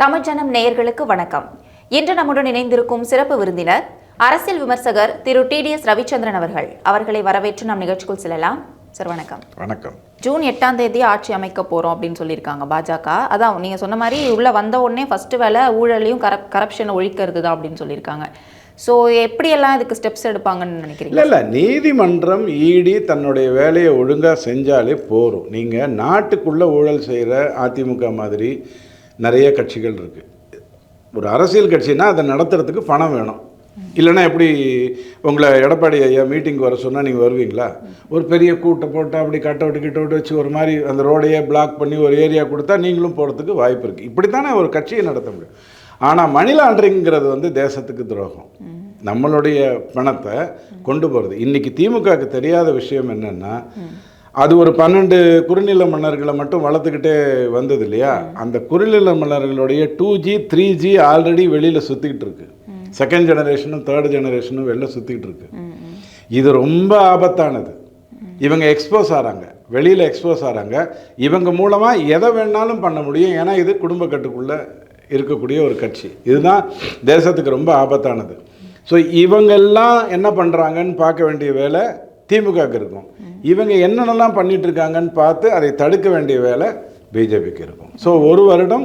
தமிழ்ஜனம் நேயர்களுக்கு வணக்கம். இன்று நம்முடன் இணைந்திருக்கும் சிறப்பு விருந்தினர் அரசியல் விமர்சகர் திரு டிடிஎஸ் ரவிச்சந்திரன் அவர்கள். அவர்களை வரவேற்று நம் நிகழ்ச்சிக்குள் செல்லலாம். சார் வணக்கம். வணக்கம். ஜூன் எட்டாம் தேதி ஆட்சி அமைக்க போறோம் அப்படின்னு சொல்லியிருக்காங்க பாஜக. அதான் நீங்க சொன்ன மாதிரி உள்ள வந்த உடனே ஃபர்ஸ்ட் வேலை ஊழலையும் கரப் கரப்ஷனை ஒழிக்கிறது தான் அப்படின்னு சொல்லியிருக்காங்க. ஸோ எப்படியெல்லாம் இதுக்கு ஸ்டெப்ஸ் எடுப்பாங்கன்னு நினைக்கிறீங்க? இல்லை இல்லை நீதிமன்றம் ஈடி தன்னுடைய வேலையை ஒழுங்காக செஞ்சாலே போதும். நீங்கள் நாட்டுக்குள்ளே ஊழல் செய்கிற அதிமுக மாதிரி நிறைய கட்சிகள் இருக்குது ஒரு அரசியல் கட்சினா அதை நடத்துறதுக்கு பணம் வேணும். இல்லைன்னா எப்படி உங்களை எடப்பாடி ஐயா மீட்டிங் வர சொன்னால் நீங்கள் வருவீங்களா? ஒரு பெரிய கூட்டை போட்டு அப்படி கட் அவுட் கிட்ட அவுட் வச்சு ஒரு மாதிரி அந்த ரோடையே பிளாக் பண்ணி ஒரு ஏரியா கொடுத்தா நீங்களும் போகிறதுக்கு வாய்ப்பு இருக்குது இப்படி தானே ஒரு கட்சியை நடத்த முடியும். ஆனால் மணி லாண்டரிங்கிறது வந்து தேசத்துக்கு துரோகம். நம்மளுடைய பணத்தை கொண்டு போகிறது இன்றைக்கி திமுகவுக்கு தெரியாத விஷயம் என்னென்னா அது ஒரு பன்னெண்டு குறுநில மன்னர்களை மட்டும் வளர்த்துக்கிட்டே வந்தது இல்லையா? அந்த குறுநில மன்னர்களுடைய two G three G already வெளியில் சுற்றிக்கிட்டு இருக்கு. செகண்ட் ஜெனரேஷனும் தேர்ட் ஜெனரேஷனும் வெளில சுற்றிக்கிட்டு இருக்கு. இது ரொம்ப ஆபத்தானது. இவங்க எக்ஸ்போஸ் ஆகிறாங்க வெளியில் எக்ஸ்போஸ் ஆகிறாங்க இவங்க மூலமாக எதை வேணாலும் பண்ண முடியும். ஏன்னா இது குடும்ப கட்டுக்குள்ளே இருக்கக்கூடிய ஒரு கட்சி. இதுதான் தேசத்துக்கு ரொம்ப ஆபத்தானது. ஸோ இவங்கெல்லாம் என்ன பண்ணுறாங்கன்னு பார்க்க வேண்டிய வேலை திமுகவுக்கு இருக்கும். இவங்க என்னென்னலாம் பண்ணிட்டு இருக்காங்கன்னு பார்த்து அதை தடுக்க வேண்டிய வேலை பிஜேபிக்கு இருக்கும். ஸோ ஒரு வருடம்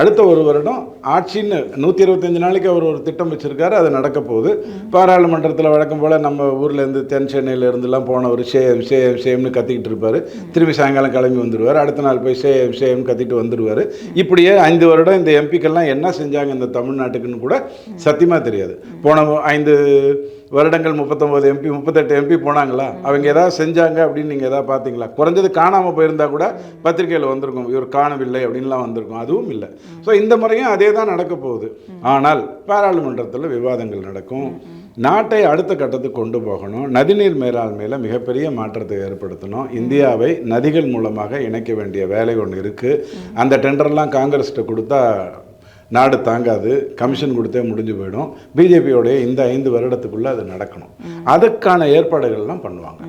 அடுத்த ஒரு வருடம் ஆட்சின்னு நூற்றி இருபத்தஞ்சு நாளைக்கு அவர் ஒரு திட்டம் வச்சுருக்காரு அது நடக்க போகுது. பாராளுமன்றத்தில் வழக்கம் போல் நம்ம ஊர்லேருந்து தென் சென்னையிலேருந்துலாம் போனவர் சேம் சேம் சேம்னு கத்திக்கிட்டு இருப்பார். திரும்பி சாயங்காலம் கிளம்பி வந்துடுவார் அடுத்த நாள் போய் சேம் சேம் கத்திட்டு வந்துடுவார் இப்படியே ஐந்து வருடம் இந்த எம்பிக்கெல்லாம் என்ன செஞ்சாங்க இந்த தமிழ்நாட்டுக்குன்னு கூட சத்தியமாக தெரியாது. போன ஐந்து வருடங்கள் முப்பத்தொம்போது எம்பி முப்பத்தெட்டு எம்பி போனாங்களா? அவங்க ஏதாவது செஞ்சாங்க அப்படின்னு நீங்கள் எதாவது பார்த்தீங்களா குறைஞ்சது காணாமல் போயிருந்தா கூட பத்திரிக்கையில் வந்திருக்கும். இவர் காணவில்லை அப்படின்லாம் வந்திருக்கும். அதுவும் இல்லை. ஸோ இந்த முறையும் அதே தான் நடக்க போகுது. ஆனால் பாராளுமன்றத்தில் விவாதங்கள் நடக்கும். நாட்டை அடுத்த கட்டத்துக்கு கொண்டு போகணும். நதிநீர் மேலாண்மையில் மிகப்பெரிய மாற்றத்தை ஏற்படுத்தணும். இந்தியாவை நதிகள் மூலமாக இணைக்க வேண்டிய வேலை ஒன்று இருக்குது அந்த டெண்டர்லாம் காங்கிரஸ்கிட்ட கொடுத்தா நாடு தாங்காது கமிஷன் கொடுத்தே முடிஞ்சு போயிடும். பிஜேபியோடைய இந்த ஐந்து வருடத்துக்குள்ளே அது நடக்கணும். அதுக்கான ஏற்பாடுகள்லாம் பண்ணுவாங்க.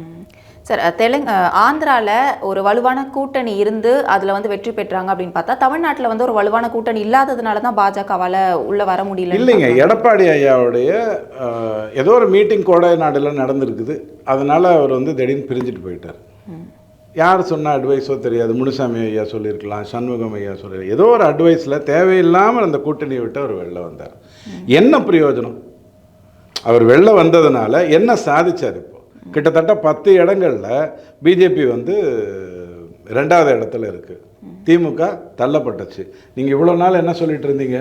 சார் தெலுங் ஆந்திரால ஒரு வலுவான கூட்டணி இருந்து அதுல வந்து வெற்றி பெற்றாங்க அப்படின்னு பார்த்தா தமிழ்நாட்டுல வந்து ஒரு வலுவான கூட்டணி இல்லாததுனால தான் பாஜகவால உள்ள வர முடியல இல்லைங்க எடப்பாடி ஐயாவுடைய ஏதோ ஒரு மீட்டிங் கோடை நாடுல நடந்திருக்குது. அதனால அவர் வந்து திடீர்னு பிரிஞ்சுட்டு போயிட்டார். யார் சொன்ன அட்வைஸோ தெரியாது. முனுசாமி ஐயா சொல்லியிருக்கலாம் சண்முகம் ஐயா சொல்லியிருக்கலாம். ஏதோ ஒரு அட்வைஸில் தேவையில்லாமல் அந்த கூட்டணியை விட்டு அவர் வெளில வந்தார். என்ன பிரயோஜனம்? அவர் வெளில வந்ததுனால என்ன சாதிச்சார் இப்போ? கிட்டத்தட்ட பத்து இடங்களில் பிஜேபி வந்து ரெண்டாவது இடத்துல இருக்குது திமுக தள்ளப்பட்டுச்சு. நீங்கள் இவ்வளோ நாள் என்ன சொல்லிட்டு இருந்தீங்க?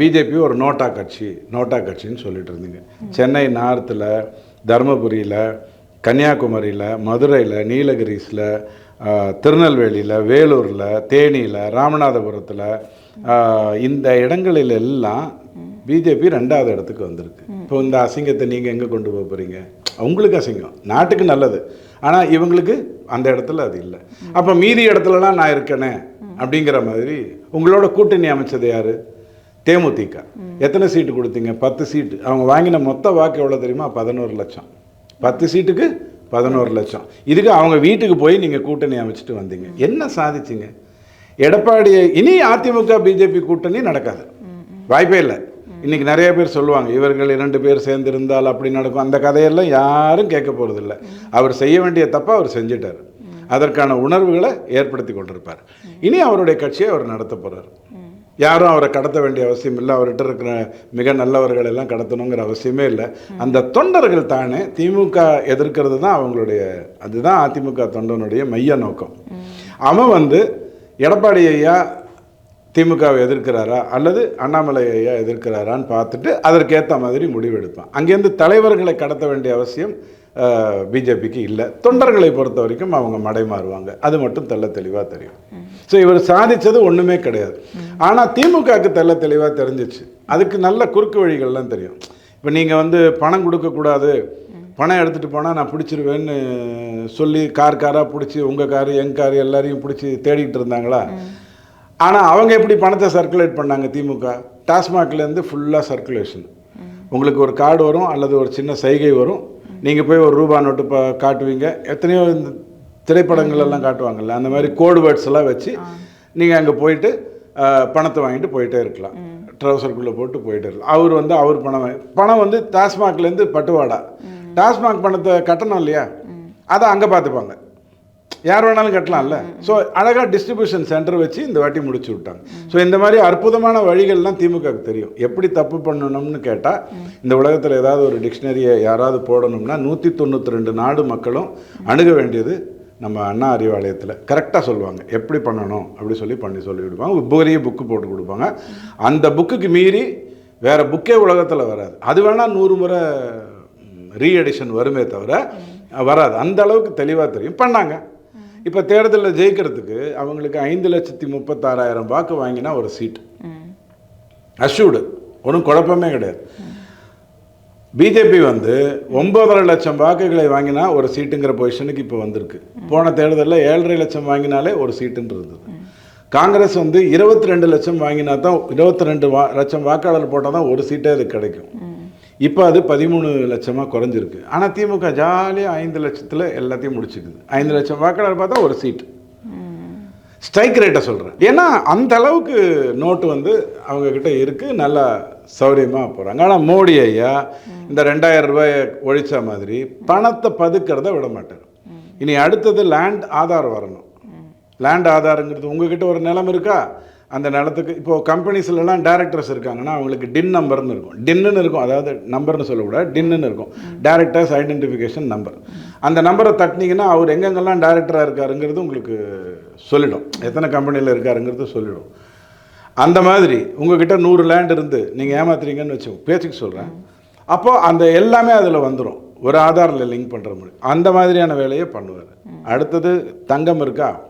பிஜேபி ஒரு நோட்டா கட்சி நோட்டா கட்சின்னு சொல்லிட்டு இருந்தீங்க. சென்னை நார்த்தில் தருமபுரியில் கன்னியாகுமரியில் மதுரையில் நீலகிரிஸில் திருநெல்வேலியில் வேலூரில் தேனியில் ராமநாதபுரத்தில் இந்த இடங்களில் எல்லாம் பிஜேபி ரெண்டாவது இடத்துக்கு வந்திருக்கு. இப்போ இந்த அசிங்கத்தை நீங்கள் எங்கே கொண்டு போக போகிறீங்க உங்களுக்கு அசிங்கம். நாட்டுக்கு நல்லது. ஆனால் இவங்களுக்கு அந்த இடத்துல அது இல்லை. அப்போ மீதி இடத்துலலாம் நான் இருக்கேனே அப்படிங்கிற மாதிரி உங்களோட கூட்டணி அமைச்சது யாரு? தேமுதிக. எத்தனை சீட்டு கொடுத்தீங்க? பத்து சீட்டு. அவங்க வாங்கின மொத்த வாக்கு எவ்வளோ தெரியுமா? பதினோரு லட்சம். பத்து சீட்டுக்கு பதினோரு லட்சம். இதுக்கு அவங்க வீட்டுக்கு போய் நீங்கள் கூட்டணி அமைச்சிட்டு வந்தீங்க. என்ன சாதிச்சிங்க? எடப்பாடி இனி அதிமுக பிஜேபி கூட்டணி நடக்காது. வாய்ப்பே இல்லை. இன்றைக்கி நிறைய பேர் சொல்லுவாங்க இவர்கள் இரண்டு பேர் சேர்ந்திருந்தால் அப்படி நடக்கும். அந்த கதையெல்லாம் யாரும் கேட்க போகிறதில்ல அவர் செய்ய வேண்டிய தப்பை அவர் செஞ்சிட்டார். அதற்கான உணர்வுகளை ஏற்படுத்தி கொண்டிருப்பார். இனி அவருடைய கட்சியை அவர் நடத்த போகிறார் யாரும் அவரை கடத்த வேண்டிய அவசியம் இல்லை. அவர்கிட்ட இருக்கிற மிக நல்லவர்கள் எல்லாம் கடத்தணுங்கிற அவசியமே இல்லை. அந்த தொண்டர்கள் தானே திமுக எதிர்க்கிறது தான் அவங்களுடைய அதுதான் அதிமுக தொண்டனுடைய மைய நோக்கம். அவன் வந்து எடப்பாடி ஐயா திமுகவை எதிர்க்கிறாரா அல்லது அண்ணாமலை ஐயா எதிர்க்கிறாரான்னு பார்த்துட்டு அதற்கேற்ற மாதிரி முடிவெடுப்பான். அங்கேருந்து தலைவர்களை கடத்த வேண்டிய அவசியம் பிஜேபிக்கு இல்லை. தொண்டர்களை பொறுத்த வரைக்கும் அவங்க மடை மாறுவாங்க அது மட்டும் தெல்ல தெளிவாக தெரியும். ஸோ இவர் சாதித்தது ஒன்றுமே கிடையாது. ஆனால் திமுகவுக்கு தெல்ல தெளிவாக தெரிஞ்சிச்சு. அதுக்கு நல்ல குறுக்கு வழிகள்லாம் தெரியும். இப்போ நீங்கள் வந்து பணம் கொடுக்கக்கூடாது பணம் எடுத்துகிட்டு போனால் நான் பிடிச்சிருவேன்னு சொல்லி கார் காராக பிடிச்சி உங்கள் காரு எங்கள் காரு எல்லாரையும் பிடிச்சி தேடிக்கிட்டு இருந்தாங்களா? ஆனால் அவங்க எப்படி பணத்தை சர்க்குலேட் பண்ணாங்க திமுக? டாஸ்மாக்லேருந்து ஃபுல்லாக சர்க்குலேஷன் உங்களுக்கு ஒரு கார்டு வரும் அல்லது ஒரு சின்ன சைகை வரும். நீங்கள் போய் ஒரு ரூபா நோட்டு ப காட்டுவீங்க. எத்தனையோ இந்த திரைப்படங்கள் எல்லாம் காட்டுவாங்கல்ல அந்த மாதிரி கோடு வேர்ட்ஸ் எல்லாம் வச்சு நீங்கள் அங்கே போயிட்டு பணத்தை வாங்கிட்டு போயிட்டே இருக்கலாம். ட்ரௌசருக்குள்ளே போட்டு போயிட்டே இருக்கலாம். அவர் வந்து அவர் பணம் பணம் வந்து டாஸ்மாக்லேருந்து பட்டுவாடா. டாஸ்மாக் பணத்தை கட்டணும் இல்லையா? அதை அங்கே பார்த்துப்பாங்க யார் வேணாலும் கட்டலாம்ல. ஸோ அழகாக டிஸ்ட்ரிபியூஷன் சென்டர் வச்சு இந்த வாட்டி முடிச்சு விட்டாங்க. ஸோ இந்த மாதிரி அற்புதமான வழிகள்லாம் திமுகவுக்கு தெரியும். எப்படி தப்பு பண்ணணும்னு கேட்டால் இந்த உலகத்தில் ஏதாவது ஒரு டிக்ஷனரியை யாராவது போடணும்னா நூற்றி தொண்ணூற்றி ரெண்டு நாடு மக்களும் அணுக வேண்டியது நம்ம அண்ணா அறிவாலயத்தில். கரெக்டாக சொல்லுவாங்க. எப்படி பண்ணணும்? அப்படி சொல்லி பண்ணி சொல்லி கொடுப்பாங்க ஒரு புக்கு போட்டு கொடுப்பாங்க. அந்த புக்குக்கு மீறி வேறு புக்கே உலகத்தில் வராது. அது வேணால் நூறு முறை ரீஎடிஷன் வருமே தவிர வராது. அந்த அளவுக்கு தெளிவாக தெரியும். பண்ணாங்க. இப்போ தேர்தலில் ஜெயிக்கிறதுக்கு அவங்களுக்கு ஐந்து லட்சத்தி முப்பத்தாறாயிரம் வாக்கு வாங்கினா ஒரு சீட் ம் அஷ்யூடு ஒன்றும் குழப்பமே கிடையாது. பிஜேபி வந்து ஒன்பதரை லட்சம் வாக்குகளை வாங்கினா ஒரு சீட்டுங்கிற பொசிஷனுக்கு இப்போ வந்திருக்கு. போன தேர்தலில் ஏழரை லட்சம் வாங்கினாலே ஒரு சீட்டுன்னு இருந்தது காங்கிரஸ் வந்து இருபத்தி ரெண்டு லட்சம் வாங்கினா தான் இருபத்தி ரெண்டு வா லட்சம் வாக்காளர் போட்டால் தான் ஒரு சீட்டே அது கிடைக்கும். இப்போ அது பதிமூணு லட்சமாக குறைஞ்சிருக்கு. ஆனால் திமுக ஜாலியாக ஐந்து லட்சத்தில் எல்லாத்தையும் முடிச்சுக்குது. ஐந்து லட்சம் வாக்காளர் பார்த்தா ஒரு சீட் ஸ்ட்ரைக் ரேட்டை சொல்கிறேன் ஏன்னா அந்த அளவுக்கு நோட்டு வந்து அவங்கக்கிட்ட இருக்குது நல்லா சௌரியமாக போகிறாங்க ஆனால் மோடி ஐயா இந்த ரெண்டாயிரம் ரூபாயை ஒழிச்ச மாதிரி பணத்தை பதுக்கிறத விட மாட்டார். இனி அடுத்தது லேண்ட் ஆதார் வரணும். லேண்ட் ஆதாரங்கிறது உங்ககிட்ட ஒரு நிலம் இருக்கா? அந்த நிலத்துக்கு இப்போது கம்பெனிஸ்லலாம் டேரக்டர்ஸ் இருக்காங்கன்னா அவங்களுக்கு டின் நம்பர்னு இருக்கும். டின்னு இருக்கும். அதாவது நம்பர்னு சொல்லக்கூடாது. டின்னு இருக்கும். டேரக்டர்ஸ் ஐடென்டிஃபிகேஷன் நம்பர் அந்த நம்பரை தட்டினீங்கன்னா அவர் எங்கெங்கெல்லாம் டேரக்டராக இருக்காருங்கிறது உங்களுக்கு சொல்லிடும். எத்தனை கம்பெனியில் இருக்காருங்கிறது சொல்லிடும். அந்த மாதிரி உங்ககிட்ட நூறு லேண்ட் இருந்து நீங்கள் ஏமாத்துறீங்கன்னு வச்சு பேச்சுக்கு சொல்கிறேன் அப்போது அந்த எல்லாமே அதில் வந்துடும் ஒரு ஆதாரில் லிங்க் பண்ணுற முடியும் அந்த மாதிரியான வேலையை பண்ணுவார். அடுத்தது தங்கம் இருக்கா?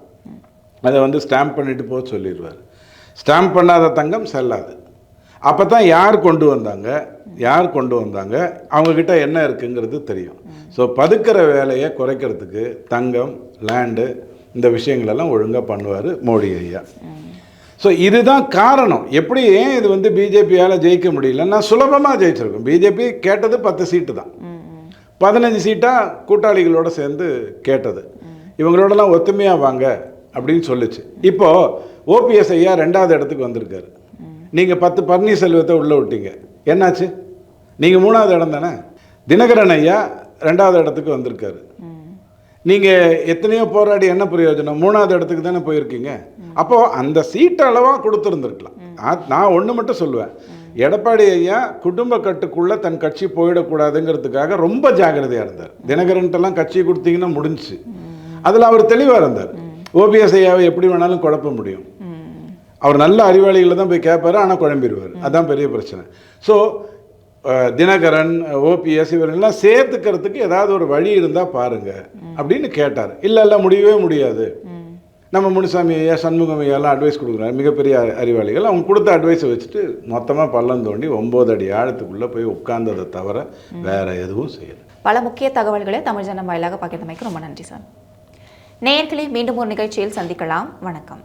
அதை வந்து ஸ்டாம்ப் பண்ணிட்டு போக சொல்லிடுவார். ஸ்டாம்ப் பண்ணாத தங்கம் செல்லாது. அப்போ தான் யார் கொண்டு வந்தாங்க? யார் கொண்டு வந்தாங்க? அவங்கக்கிட்ட என்ன இருக்குங்கிறது தெரியும். ஸோ பதுக்கிற வேலையை குறைக்கிறதுக்கு தங்கம் லேண்டு இந்த விஷயங்களெல்லாம் ஒழுங்காக பண்ணுவார் மோடி ஐயா. ஸோ இதுதான் காரணம். எப்படி ஏன் இது வந்து பிஜேபியால் ஜெயிக்க முடியலன்னா சுலபமாக ஜெயிச்சிருக்கும். பிஜேபி கேட்டது பத்து சீட்டு தான். பதினஞ்சு சீட்டாக கூட்டாளிகளோடு சேர்ந்து கேட்டது. இவங்களோடலாம் ஒத்துமையாக வாங்க அப்படின்னு சொல்லிச்சு. இப்போது ஓபிஎஸ் ஐயா ரெண்டாவது இடத்துக்கு வந்திருக்காரு. நீங்கள் பத்து பன்னீர்செல்வத்தை உள்ளே விட்டீங்க. என்னாச்சு? நீங்கள் மூணாவது இடம் தானே? தினகரன் ஐயா ரெண்டாவது இடத்துக்கு வந்திருக்காரு. நீங்கள் எத்தனையோ போராடி என்ன பிரயோஜனம்? மூணாவது இடத்துக்கு தானே போயிருக்கீங்க. அப்போது அந்த சீட்டு அளவாக கொடுத்துருந்துருக்கலாம். நான் நான் ஒன்று மட்டும் சொல்லுவேன். எடப்பாடி ஐயா குடும்ப கட்டுக்குள்ளே தன் கட்சி போயிடக்கூடாதுங்கிறதுக்காக ரொம்ப ஜாக்கிரதையாக இருந்தார். தினகரன்ட்டெல்லாம் கட்சி கொடுத்தீங்கன்னா முடிஞ்சுச்சு. அதில் அவர் தெளிவாக இருந்தார். ஓபிஎஸ் ஐயாவை எப்படி வேணாலும் குழப்ப முடியும். அவர் நல்ல அறிவாளிகளை தான் போய் கேட்பாரு ஆனால் குழம்பிடுவார் அதான் பெரிய பிரச்சனை. ஸோ தினகரன் ஓபிஎஸ் இவரெல்லாம் சேர்த்துக்கிறதுக்கு ஏதாவது ஒரு வழி இருந்தால் பாருங்க அப்படின்னு கேட்டார். இல்லை இல்லை முடியவே முடியாது. நம்ம முனுசாமி ஐயா சண்முகம் ஐயாலாம் அட்வைஸ் கொடுக்குறாரு. மிகப்பெரிய அறிவாளிகள். அவங்க கொடுத்த அட்வைஸை வச்சுட்டு மொத்தமாக பள்ளம் தோண்டி ஒம்பது அடி ஆழத்துக்குள்ளே போய் உட்கார்ந்ததை தவிர வேற எதுவும் செய்யலை. பல முக்கிய தகவல்களை தமிழ் ஜனம் வாயிலாக பகிர்ந்தமைக்கு ரொம்ப நன்றி சார். நேயர்களை மீண்டும் ஒரு நிகழ்ச்சியில் சந்திக்கலாம். வணக்கம்.